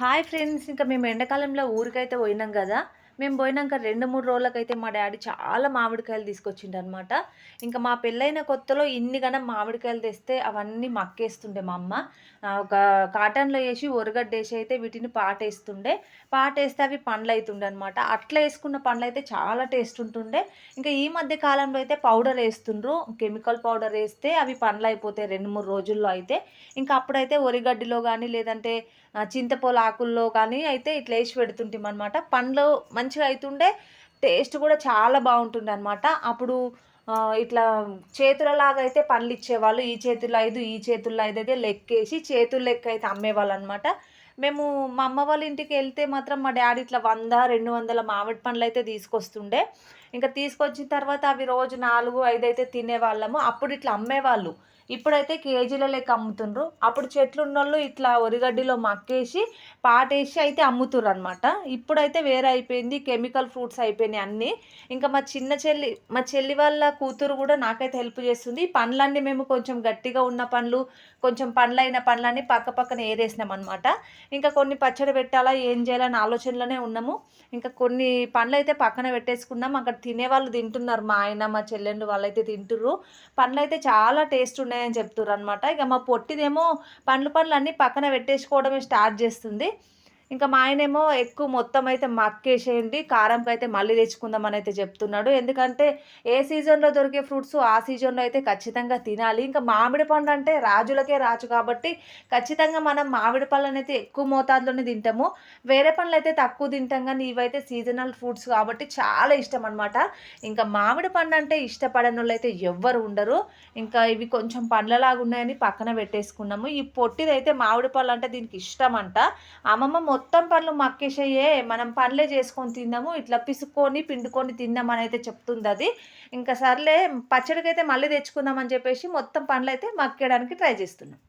Hi friends ఇంకా మేము ఎండాకాలంలో ఊరికైతే పోయినాం కదా. మేము పోయినాక రెండు మూడు రోజులకైతే మా డాడీ చాలా మామిడికాయలు తీసుకొచ్చిండు అనమాట ఇంకా మా పెళ్ళైన కొత్తలో ఇన్ని గనం మామిడికాయలు తెస్తే అవన్నీ మక్కేస్తుండే మా అమ్మ. ఒక కాటన్లో వేసి ఒరగడ్డేసి అయితే వీటిని పాటేస్తుండే. పాటేస్తే అవి పండ్లు అవుతుండే అనమాట అట్లా వేసుకున్న పండ్లు అయితే చాలా టేస్ట్ ఉంటుండే. ఇంకా ఈ మధ్య కాలంలో అయితే పౌడర్ వేస్తుండ్రు. కెమికల్ పౌడర్ వేస్తే అవి పండ్లు అయిపోతాయి రెండు మూడు రోజుల్లో అయితే. ఇంకా అప్పుడైతే ఒరిగడ్డిలో కానీ లేదంటే చింతపొల ఆకుల్లో కానీ అయితే ఇట్లా వేసి పెడుతుంటాం అనమాట పండ్లు మంచి మంచిగా అవుతుండే టేస్ట్ కూడా చాలా బాగుంటుండే అనమాట అప్పుడు ఇట్లా చేతులలాగా అయితే పండ్లు ఇచ్చేవాళ్ళు ఈ చేతుల్లో ఐదు ఈ చేతుల్లో ఐదు అయితే లెక్కేసి చేతులు లెక్క అయితే అమ్మేవాళ్ళు అనమాట మేము మా అమ్మ వాళ్ళ ఇంటికి వెళ్తే మాత్రం మా డాడీ ఇట్లా వంద రెండు వందల మామిడి పండ్లు అయితే తీసుకొస్తుండే. ఇంకా తీసుకొచ్చిన తర్వాత అవి రోజు నాలుగు ఐదు అయితే తినేవాళ్ళము. అప్పుడు ఇట్లా అమ్మేవాళ్ళు. ఇప్పుడైతే కేజీల లెక్క అమ్ముతుండ్రు. అప్పుడు చెట్లు ఉన్నోళ్ళు ఇట్లా ఒరిగడ్డిలో మక్కేసి పాటేసి అయితే అమ్ముతుర్రు అనమాట ఇప్పుడైతే వేరే అయిపోయింది కెమికల్ ఫ్రూట్స్ అయిపోయినాయి అన్నీ. ఇంకా మా చిన్న చెల్లి మా చెల్లి వాళ్ళ కూతురు కూడా నాకైతే హెల్ప్ చేస్తుంది. ఈ పండ్లన్నీ మేము కొంచెం గట్టిగా ఉన్న పండ్లు కొంచెం పండ్లైన పండ్లన్నీ పక్క పక్కన ఏరేసినాం అనమాట ఇంకా కొన్ని పచ్చడి పెట్టాలా ఏం చేయాలని ఆలోచనలోనే ఉన్నాము. ఇంకా కొన్ని పండ్లు అయితే పక్కన పెట్టేసుకున్నాం. అక్కడ తినే వాళ్ళు తింటున్నారు మా ఆయన మా చెల్లెండు వాళ్ళైతే తింటుర్రు. పండ్లు అయితే చాలా టేస్ట్ ఉన్నాయి ఉన్నాయని చెప్తున్నారు అనమాట ఇక మా పొట్టిదేమో పండ్లు పండ్లు అన్నీ పక్కన పెట్టేసుకోవడమే స్టార్ట్ చేస్తుంది. ఇంకా మా ఆయనేమో ఎక్కువ మొత్తం అయితే మక్కేసేయండి కారంకి అయితే మళ్ళీ తెచ్చుకుందామని అయితే చెప్తున్నాడు. ఎందుకంటే ఏ సీజన్లో దొరికే ఫ్రూట్స్ ఆ సీజన్లో అయితే ఖచ్చితంగా తినాలి. ఇంకా మామిడి పండు అంటే రాజులకే రాజు కాబట్టి ఖచ్చితంగా మనం మామిడి పళ్ళని అయితే ఎక్కువ మోతాదులోనే తింటాము. వేరే పండ్లు అయితే తక్కువ తింటాం కానీ ఇవైతే సీజనల్ ఫ్రూట్స్ కాబట్టి చాలా ఇష్టం అనమాట ఇంకా మామిడి పండు అంటే ఇష్టపడని వాళ్ళు అయితే ఎవ్వరు ఉండరు. ఇంకా ఇవి కొంచెం పండ్లలాగా ఉన్నాయని పక్కన పెట్టేసుకున్నాము. ఈ పొట్టిదైతే మామిడి పళ్ళు అంటే దీనికి ఇష్టం అంట అమ్మమ్మ మొత్తం పండ్లు మక్కేసయ్యే మనం పండ్లే చేసుకొని తిందాము ఇట్లా పిసుకొని పిండుకొని తిందామని అయితే చెప్తుంది అది ఇంకా సర్లే పచ్చడికైతే మళ్ళీ తెచ్చుకుందామని చెప్పేసి మొత్తం పండ్లు అయితే మక్కేయడానికి ట్రై చేస్తున్నాం.